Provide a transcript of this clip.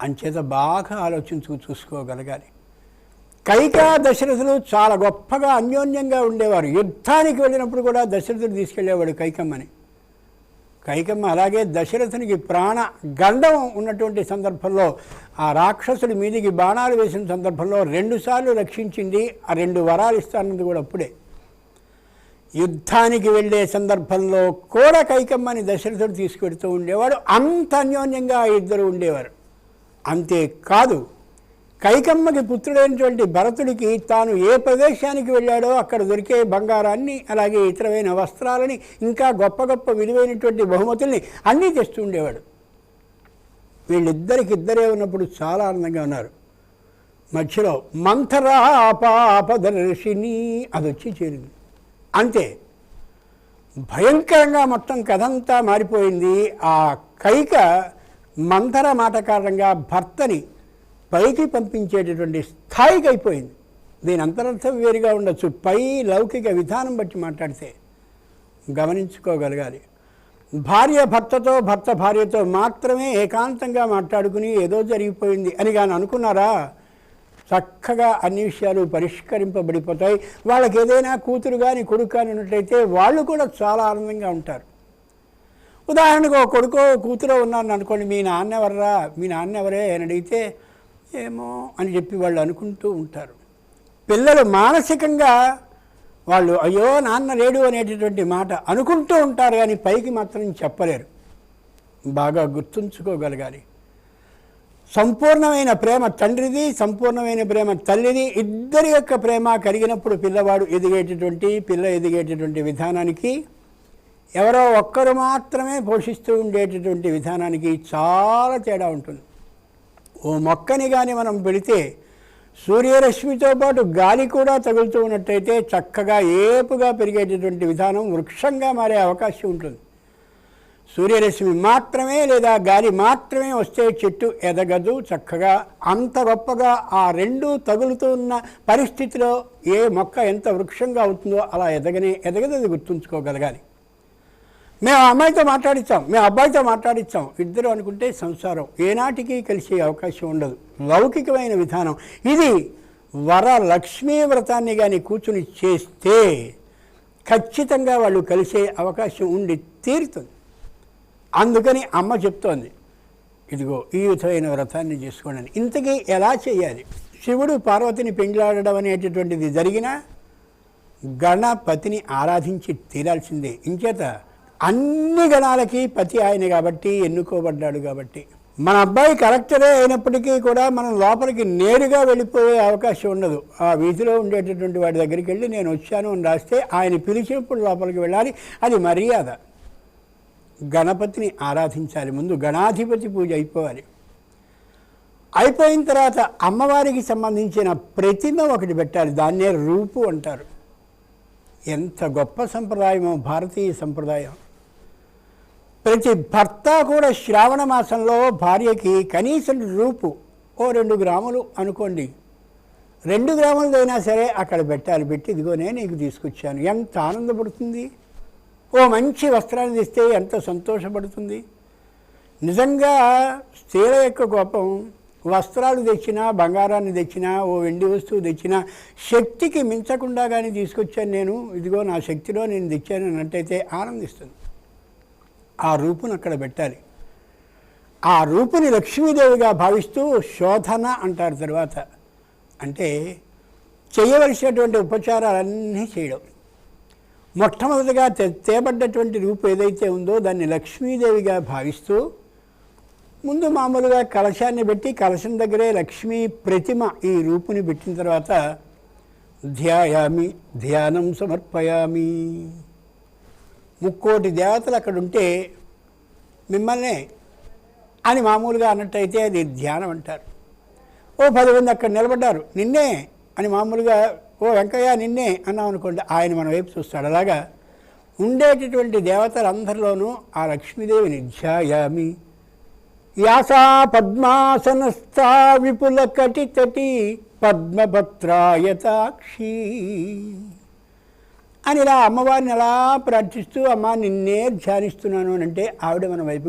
అంచేత బాగా ఆలోచించు చూసుకోగలగాలి. కైక దశరథులు చాలా గొప్పగా అన్యోన్యంగా ఉండేవారు. యుద్ధానికి వెళ్ళినప్పుడు కూడా దశరథుడు తీసుకెళ్ళేవాడు కైకమ్మని. కైకమ్మ అలాగే దశరథునికి ప్రాణ గండం ఉన్నటువంటి సందర్భంలో ఆ రాక్షసుడి మీదికి బాణాలు వేసిన సందర్భంలో రెండుసార్లు రక్షించింది ఆ రెండు వరాలు ఇస్తానన్నది కూడా అప్పుడే. యుద్ధానికి వెళ్ళే సందర్భంలో కూడా కైకమ్మని దశరథుడు తీసుకెడుతూ ఉండేవాడు. అంత అన్యోన్యంగా ఇద్దరు ఉండేవారు. అంతేకాదు కైకమ్మకి పుత్రుడైనటువంటి భరతుడికి తాను ఏ ప్రదేశానికి వెళ్ళాడో అక్కడ దొరికే బంగారాన్ని అలాగే ఇతరమైన వస్త్రాలని ఇంకా గొప్ప గొప్ప విలువైనటువంటి బహుమతుల్ని అన్నీ తెస్తూ ఉండేవాడు. వీళ్ళిద్దరికి ఇద్దరే ఉన్నప్పుడు చాలా ఆనందంగా ఉన్నారు. మధ్యలో మంథరా పాపదర్శిని అది వచ్చి చేరింది. అంతే. భయంకరంగా మొత్తం కథంతా మారిపోయింది. ఆ కైక మంథర మాట కారణంగా భర్తని పైకి పంపించేటటువంటి స్థాయికి అయిపోయింది దీని అంతరర్థం వేరుగా ఉండొచ్చు. పై లౌకిక విధానం బట్టి మాట్లాడితే గమనించుకోగలగాలి. భార్య భర్తతో భర్త భార్యతో మాత్రమే ఏకాంతంగా మాట్లాడుకుని ఏదో జరిగిపోయింది అని కానీ అనుకున్నారా? చక్కగా అన్ని విషయాలు పరిష్కరింపబడిపోతాయి. వాళ్ళకి ఏదైనా కూతురు కానీ కొడుకు కానీ ఉన్నట్లయితే వాళ్ళు కూడా చాలా ఆనందంగా ఉంటారు. ఉదాహరణకు ఒక కొడుకో కూతురో ఉన్నారని అనుకోండి మీ నాన్న ఎవర్రా? మీ నాన్న ఎవరే? అని అడిగితే ఏమో అని చెప్పి వాళ్ళు అనుకుంటూ ఉంటారు. పిల్లలు మానసికంగా వాళ్ళు అయ్యో నాన్న లేడు అనేటటువంటి మాట అనుకుంటూ ఉంటారు కానీ పైకి మాత్రం చెప్పలేరు. బాగా గుర్తుంచుకోగలగాలి. సంపూర్ణమైన ప్రేమ తండ్రిది సంపూర్ణమైన ప్రేమ తల్లిది ఇద్దరి యొక్క ప్రేమ కలిగినప్పుడు పిల్లవాడు ఎదిగేటటువంటి పిల్ల ఎదిగేటటువంటి విధానానికి ఎవరో ఒక్కరు మాత్రమే పోషిస్తూ ఉండేటటువంటి విధానానికి చాలా తేడా ఉంటుంది. ఓ మొక్కని కానీ మనం పెడితే సూర్యరశ్మితో పాటు గాలి కూడా తగులుతూ ఉన్నట్టయితే చక్కగా ఏపుగా పెరిగేటటువంటి విధానం వృక్షంగా మారే అవకాశం ఉంటుంది. సూర్యరశ్మి మాత్రమే లేదా గాలి మాత్రమే వస్తే చెట్టు ఎదగదు చక్కగా అంత గొప్పగా ఆ రెండు తగులుతూ ఉన్న పరిస్థితిలో ఏ మొక్క ఎంత వృక్షంగా అవుతుందో అలా ఎదగనే ఎదగదు అది గుర్తుంచుకోగలగాలి. మేము అమ్మాయితో మాట్లాడిస్తాం మేము అబ్బాయితో మాట్లాడిస్తాం ఇద్దరు అనుకుంటే సంసారం. ఏనాటికి కలిసే అవకాశం ఉండదు. లౌకికమైన విధానం. ఇది వర లక్ష్మీ వ్రతాన్ని కానీ కూర్చుని చేస్తే ఖచ్చితంగా వాళ్ళు కలిసే అవకాశం ఉండి తీరుతుంది. అందుకని అమ్మ చెప్తోంది. ఇదిగో ఈ విధమైన వ్రతాన్ని చేసుకోండి ఇంతకీ ఎలా చేయాలి? శివుడు పార్వతిని పెండ్లాడడం అనేటటువంటిది జరిగినా గణపతిని ఆరాధించి తీరాల్సిందే. ఇంచేత అన్ని గణాలకి పతి ఆయన కాబట్టి ఎన్నుకోబడ్డాడు కాబట్టి. మన అబ్బాయి కరెక్టరే అయినప్పటికీ కూడా మనం లోపలికి నేరుగా వెళ్ళిపోయే అవకాశం ఉండదు. ఆ వీధిలో ఉండేటటువంటి వాడి దగ్గరికి వెళ్ళి నేను వచ్చాను అని రాస్తే ఆయన పిలిచినప్పుడు లోపలికి వెళ్ళాలి. అది మర్యాద. గణపతిని ఆరాధించాలి. ముందు గణాధిపతి పూజ అయిపోవాలి. అయిపోయిన తర్వాత అమ్మవారికి సంబంధించిన ప్రతిమ ఒకటి పెట్టాలి. దాన్నే రూపు అంటారు. ఎంత గొప్ప సంప్రదాయమో భారతీయ సంప్రదాయం. ప్రతి భర్త కూడా శ్రావణ మాసంలో భార్యకి కనీసం రూపు ఓ రెండు గ్రాములు అనుకోండి. రెండు గ్రాములదైనా సరే అక్కడ పెట్టాలి పెట్టి ఇదిగోనే నీకు తీసుకొచ్చాను. ఎంత ఆనందపడుతుంది. ఓ మంచి వస్త్రాన్ని తెస్తే ఎంత సంతోషపడుతుంది. నిజంగా స్త్రీల యొక్క కోపం వస్త్రాలు తెచ్చినా బంగారాన్ని తెచ్చినా ఓ వెండి వస్తువు తెచ్చినా శక్తికి మించకుండా కానీ తీసుకొచ్చాను నేను. ఇదిగో నా శక్తిలో నేను తెచ్చాను అన్నట్టయితే ఆనందిస్తుంది. ఆ రూపును అక్కడ పెట్టాలి. ఆ రూపుని లక్ష్మీదేవిగా భావిస్తూ శోధన అంటారు తర్వాత. అంటే చేయవలసినటువంటి ఉపచారాలన్నీ చేయడం. మొట్టమొదటిగా తే తేబడ్డటువంటి రూపు ఏదైతే ఉందో దాన్ని లక్ష్మీదేవిగా భావిస్తూ ముందు మామూలుగా కలశాన్ని పెట్టి కలశం దగ్గరే లక్ష్మీ ప్రతిమ ఈ రూపుని పెట్టిన తర్వాత ధ్యాయామి ధ్యానం సమర్పయామి. ముక్కోటి దేవతలు అక్కడ ఉంటే మిమ్మల్నే అని మామూలుగా అన్నట్టయితే అది ధ్యానం అంటారు. ఓ పది మంది అక్కడ నిలబడ్డారు నిన్నే అని మామూలుగా ఓ వెంకయ్య నిన్నే అన్నాం అనుకోండి ఆయన మన వైపు చూస్తాడు. అలాగా ఉండేటటువంటి దేవతలందరిలోనూ ఆ లక్ష్మీదేవిని ధ్యాయామి. యాసా పద్మాసనస్థా విపుల కటి తటి పద్మభద్రాయతాక్షి అని ఇలా అమ్మవారిని ఎలా ప్రార్థిస్తూ అమ్మ నిన్నే ధ్యానిస్తున్నాను అని అంటే ఆవిడ మన వైపు